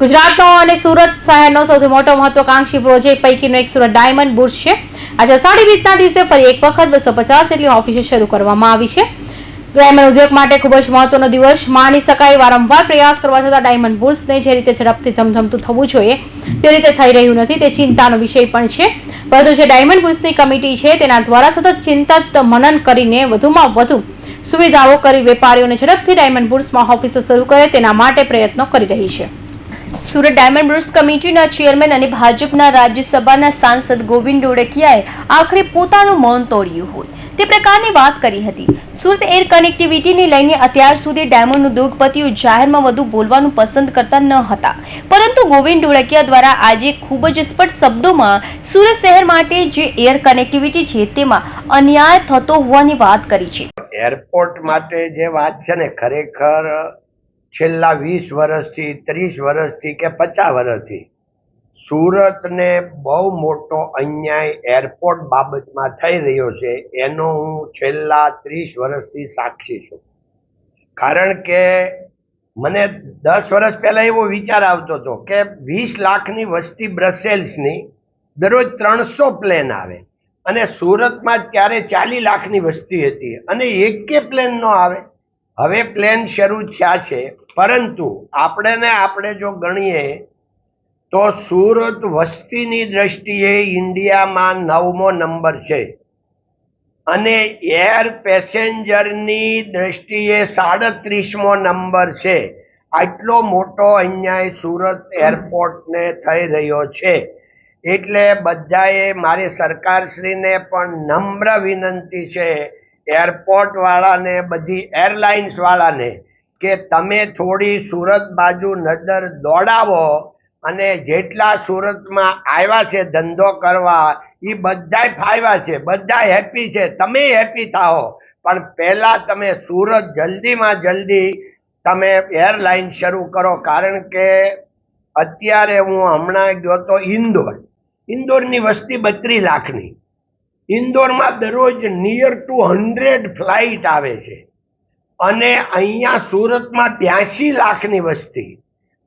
ગુજરાતનો અને સુરત શહેરનો સૌથી મોટો મહત્વકાંક્ષી પ્રોજેક્ટ પૈકીનો એક સુરત ડાયમંડ બુર્સ છે. આજે અષાઢી બીજના દિવસે ફરી એક વખત બસો પચાસ જેટલી ઓફિસો શરૂ કરવામાં આવી છે. ડાયમંડ ઉદ્યોગ માટે ખૂબ જ મહત્વનો દિવસ. માની શકાય વારંવાર પ્રયાસ કરવા છતાં ડાયમંડ બુર્સને જે રીતે ઝડપથી ધમધમતું થવું જોઈએ, તે રીતે થઈ રહ્યું નથી, તે ચિંતાનો વિષય પણ છે. પરંતુ જે ડાયમંડ બુર્સની કમિટી છે, તેના દ્વારા સતત ચિંતત મનન કરીને વધુમાં વધુ સુવિધાઓ કરી વેપારીઓને ઝડપથી ડાયમંડ બુર્સમાં ઓફિસો શરૂ કરે, તેના માટે પ્રયત્નો કરી રહી છે. સુરત ડાયમંડ બ્રુસ કમિટીના ચેરમેન અને ભાજપના રાજ્યસભાના સાંસદ ગોવિંદ ડોડકિયાએ આખરે પોતાનું મૌન તોડ્યું હોય. તે પ્રકારની વાત કરી હતી. સુરત એર કનેક્ટિવિટીને લઈને અત્યાર સુધી ડાયમંડ ઉદ્યોગપતિઓ જાહેરમાં વધુ બોલવાનું પસંદ કરતા ન હતા. પરંતુ ગોવિંદ ડોડકિયા દ્વારા આજે ખૂબ જ સ્પષ્ટ શબ્દોમાં સુરત શહેર માટે જે એર કનેક્ટિવિટી છે તેમાં અન્યાય થતો હોવાની વાત કરી છે. એરપોર્ટ માટે જે વાત છે ને ખરેખર છેલ્લા વીસ વર્ષથી, ત્રીસ વર્ષથી કે પચાસ વર્ષથી સુરતને બહુ મોટો અન્યાય એરપોર્ટ બાબતમાં થઈ રહ્યો છે, એનો હું છેલ્લા ત્રીસ વર્ષથી સાક્ષી છું. કારણ કે મને દસ વર્ષ પહેલાં એવો વિચાર આવતો હતો કે વીસ લાખની વસ્તી બ્રસેલ્સની દરરોજ ત્રણસો પ્લેન આવે અને સુરતમાં ત્યારે ચાલીસ લાખની વસ્તી હતી અને એકે પ્લેન નો આવે. હવે પ્લેન શરૂ થયા છે પરંતુ આપણે ને આપણે જો ગણીએ, તો સુરત વસ્તીની દ્રષ્ટિએ ઇન્ડિયામાં નવમો નંબર છે. અને એર પેસેન્જરની દ્રષ્ટિએ સાડત્રીસમો નંબર છે. આટલો મોટો અન્યાય સુરત એરપોર્ટને થઈ રહ્યો છે. એટલે બધાએ, મારી સરકારશ્રીને પણ નમ્ર વિનંતી છે, એરપોર્ટવાળાને, બધી એરલાઇન્સ વાળાને કે તમે થોડી સુરત બાજુ નજર દોડાવો અને જેટલા સુરતમાં આવ્યા છે ધંધો કરવા એ બધાય ફાવ્યા છે બધા હેપી છે, તમે હેપી થાઓ. પણ પહેલાં તમે સુરત જલ્દીમાં જલ્દી તમે એરલાઇન શરૂ કરો, કારણ કે અત્યારે હું હમણાં ગયો તો ઇન્દોર. ઇન્દોરની વસ્તી બત્રીસ લાખની. ઇન્દોરમાં દરરોજ નિયર ટુ હંડ્રેડ ફ્લાઇટ આવે છે. અને અહીંયા સુરતમાં બ્યાસી લાખની વસ્તી.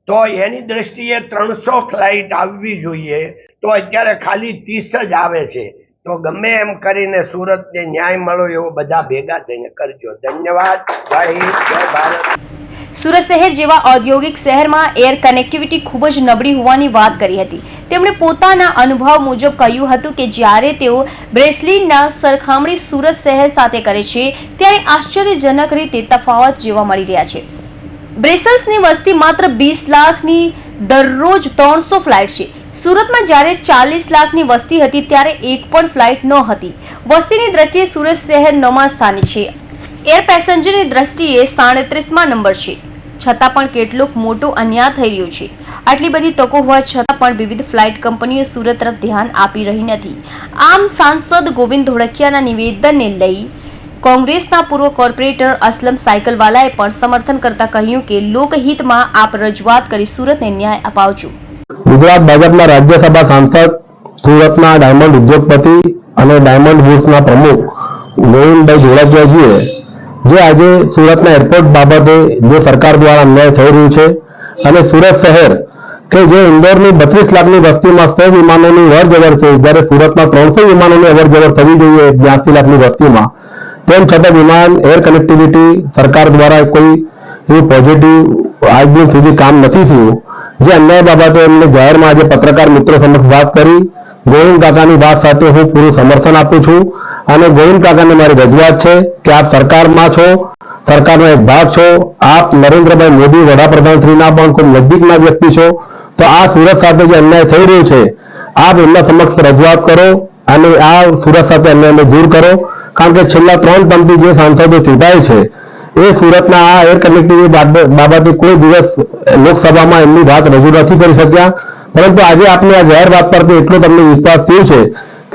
તો એની દ્રષ્ટિએ ત્રણસો ફ્લાઇટ આવવી જોઈએ, તો અત્યારે ખાલી ત્રીસ જ આવે છે. તો ગમે એમ કરીને સુરતને ન્યાય મળો એવો બધા ભેગા થઈને કરજો. ધન્યવાદ. હિન્દ, જય ભારત. સુરત શહેર જેવા ઔદ્યોગિક શહેરમાં એર કનેક્ટિવિટી ખૂબ જ નબળી હોવાની વાત કરી હતી. તેમણે પોતાના અનુભવ મુજબ કહ્યું હતું કે જ્યારે તેઓ બ્રેસલિનના સરખામણી સુરત શહેર સાથે કરે છે, ત્યારે આશ્ચર્યજનક રીતે તફાવત જોવા મળી રહ્યા છે. બ્રેસલ્સની વસ્તી માત્ર વીસ લાખની દરરોજ ત્રણસો ફ્લાઇટ છે. સુરતમાં જ્યારે ચાલીસ લાખની વસ્તી હતી, ત્યારે એક પણ ફ્લાઇટ ન હતી. વસ્તીની દ્રષ્ટિએ સુરત શહેર નવમા સ્થાને છે. એર પેસેન્જરની દ્રષ્ટિએ સાડત્રીસમાં નંબર છે. છતાં પણ કેટલોક મોટો અન્યાય થઈ રહ્યો છે. આટલી બધી તકો હોવા છતાં પણ વિવિધ ફ્લાઇટ કંપનીઓ સુરત તરફ ધ્યાન આપી રહી નથી. આમ સાંસદ ગોવિંદ ધોળકિયાના નિવેદનને લઈ કોંગ્રેસના પૂર્વ કોર્પોરેટર અસલમ સાયકલવાલાએ પણ સમર્થન કરતા કહ્યું કે લોકહિતમાં આપ રજૂઆત કરી સુરતને ન્યાય અપાવજો. ગુજરાત ભાજપના રાજ્યસભા સાંસદ, સુરતના ડાયમંડ ઉદ્યોગપતિ અને ડાયમંડ ગ્રુપના પ્રમુખ ગોવિંદભાઈ ધોળકિયાજીએ જે આજે સુરતના એરપોર્ટ બાબતે જે સરકાર દ્વારા અન્યાય થઈ રહ્યું છે અને સુરત શહેર કે જે ઇન્દોરની બત્રીસ લાખની વસ્તીમાં સો વિમાનોની અવરજવર છે, જ્યારે સુરતમાં ત્રણસો વિમાનોની અવરજવર થવી જોઈએ, બ્યાસી લાખની વસ્તીમાં, તેમ છતાં વિમાન એર કનેક્ટિવિટી સરકાર દ્વારા કોઈ એવું પોઝિટિવ આજ દિન સુધી કામ નથી થયું. જે અન્યાય બાબતે એમને જાહેરમાં આજે પત્રકાર મિત્રો સમક્ષ વાત કરી. ગોવિંદ કાકાની વાત સાથે હું પૂરું સમર્થન આપું છું. અને ગોવિંદ કાકાને મારી રજૂઆત છે કે આપ સરકારમાં છો, સરકારનો એક ભાગ છો, આપ નરેન્દ્રભાઈ મોદી વડાપ્રધાનશ્રીના પણ ખૂબ નજીકના વ્યક્તિ છો, તો આ સુરત સાથે જે અન્યાય થઈ રહ્યો છે, આપ એમના સમક્ષ રજૂઆત કરો અને આ સુરત સાથે અન્યાયને દૂર કરો, કારણ કે છેલ્લા ત્રણ ટર્મથી જે સાંસદો ચૂંટાય છે, એ સુરતના આ એર કનેક્ટિવિટી બાબતે કોઈ દિવસ લોકસભામાં એમની વાત રજૂ નથી કરી શક્યા, પરંતુ આજે આપની આ જાહેર વાત પરથી એટલો તમને વિશ્વાસ થયો છે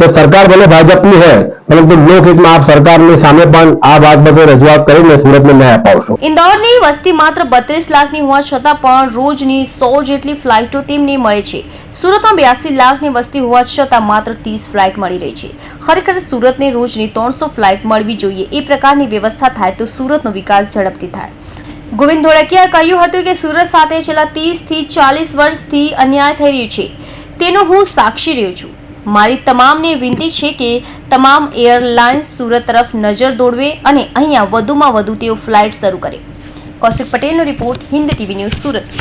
કે સરકાર ભલે ભાજપની હોય, પરંતુ લોકહિતમાં આપ સરકારની સામે પણ આ બાબતે રજૂઆત કરીને સુરતને ન્યાય અપાવશો. ઇન્દોરની વસ્તી માત્ર બત્રીસ લાખની હોવા છતાં પણ રોજની સો જેટલી ફ્લાઇટો તેમને મળે છે. સુરતમાં બ્યાસી લાખની વસ્તી હોવા છતાં માત્ર ત્રીસ ફ્લાઇટ મળી રહી છે. ખરેખર સુરતને રોજની ત્રણસો ફ્લાઇટ મળવી જોઈએ, એ પ્રકારની વ્યવસ્થા થાય તો સુરતનો વિકાસ ઝડપથી થાય. ગોવિંદ ધોળકિયાએ કહ્યું હતું કે સુરત સાથે છેલ્લા ત્રીસથી ચાલીસ વર્ષથી અન્યાય થઈ રહ્યું છે. તેનો હું સાક્ષી રહ્યો છું. મારી તમામને વિનંતી છે કે તમામ એરલાઇન્સ સુરત તરફ નજર દોડવે અને અહીંયા વધુમાં વધુ તેઓ ફ્લાઇટ શરૂ કરે. કૌશિક પટેલનો report Hind TV news Surat.